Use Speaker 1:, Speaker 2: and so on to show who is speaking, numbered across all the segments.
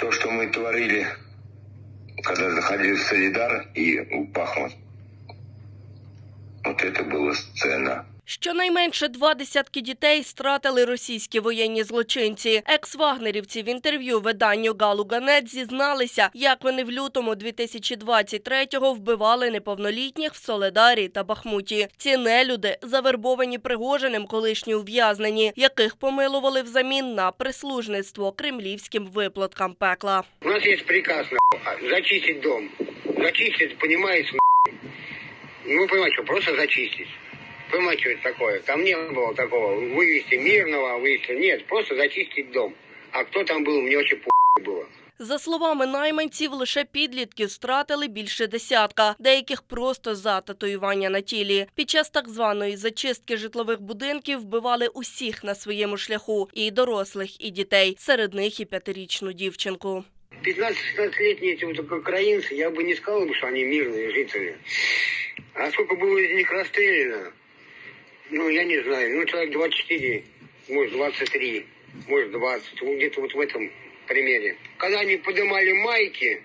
Speaker 1: То, что мы творили, когда заходили в Солидар и у Пахмут, вот это была сцена.
Speaker 2: Щонайменше два десятки дітей стратили російські воєнні злочинці. Екс-вагнерівці в інтерв'ю виданню Галу Ганет зізналися, як вони в лютому 2023-го вбивали неповнолітніх в Соледарі та Бахмуті. Ці нелюди завербовані Пригожиним колишні ув'язнені, яких помилували взамін на прислужництво кремлівським виплаткам пекла.
Speaker 3: У нас есть приказ нахуй, зачистить дом. Понимаете, нахуй. Ну, понимаете, что, просто зачистить Понимаете, что это такое? Там не было такого вывести мирного, вывести... Нет, просто зачистить дом. А кто там был, мне очень по было.
Speaker 2: За словами найманців, лише підлітків стратили більше десятка, деяких просто за татуювання на тілі. Під час так званої зачистки житлових будинків вбивали усіх на своєму шляху і дорослих, і дітей, серед них і п'ятирічну дівчинку.
Speaker 3: 15-16-летние эти вот украинцы, я бы не сказал, бы, что они мирные жители. А сколько было из них расстреляно? Ну, я не знаю, ну, человек 24, может, 23, может, 20, вот где-то вот в этом примере. Когда они поднимали майки,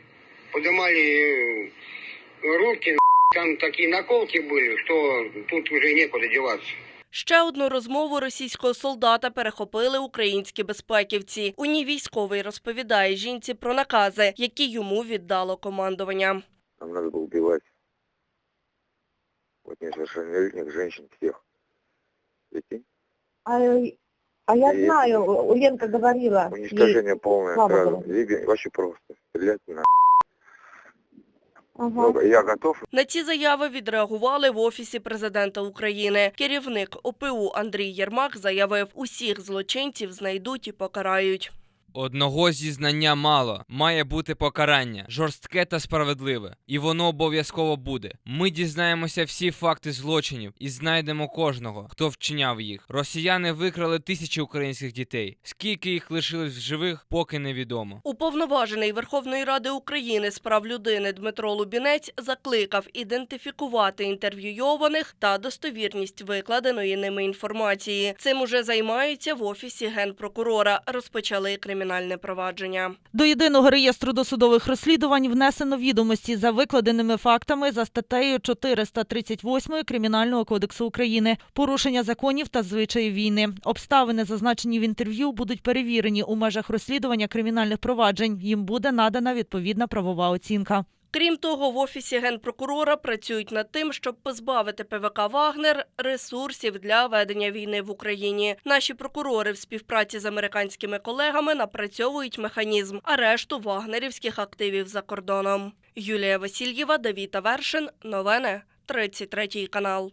Speaker 3: поднимали э, руки, там такие наколки были, что тут уже некуда деваться.
Speaker 2: Ще одну розмову російського солдата перехопили українські безпеківці. У ній військовий розповідає жінці про накази, які йому віддало командування.
Speaker 4: Нам надо было убивать вот несовершеннолетних женщин всех. Прикинь?
Speaker 5: А, а я
Speaker 4: И-
Speaker 5: знаю, Ленка говорила. ей-
Speaker 4: полное
Speaker 5: слава
Speaker 4: сразу.
Speaker 5: Богу.
Speaker 4: Вообще просто. Стрелять на.
Speaker 5: Ага.
Speaker 4: Я готов.
Speaker 2: На ці заяви відреагували в офісі президента України. Керівник ОПУ Андрій Єрмак заявив, усіх злочинців знайдуть і покарають.
Speaker 6: Одного зізнання мало, має бути покарання, жорстке та справедливе, і воно обов'язково буде. Ми дізнаємося всі факти злочинів і знайдемо кожного, хто вчиняв їх. Росіяни викрали тисячі українських дітей. Скільки їх лишилось в живих, поки невідомо.
Speaker 2: Уповноважений Верховної Ради України з прав людини Дмитро Лубінець закликав ідентифікувати інтерв'юйованих та достовірність викладеної ними інформації. Цим уже займаються в офісі генпрокурора. Розпочали кримінальне провадження.
Speaker 7: До єдиного реєстру досудових розслідувань внесено відомості за викладеними фактами за статтею 438 Кримінального кодексу України порушення законів та звичаїв війни. Обставини, зазначені в інтерв'ю, будуть перевірені у межах розслідування кримінальних проваджень. Їм буде надана відповідна правова оцінка.
Speaker 2: Крім того, в офісі генпрокурора працюють над тим, щоб позбавити ПВК Вагнер ресурсів для ведення війни в Україні. Наші прокурори в співпраці з американськими колегами напрацьовують механізм арешту вагнерівських активів за кордоном. Юлія Васильєва, Давіта Вершин. Новини 33 канал.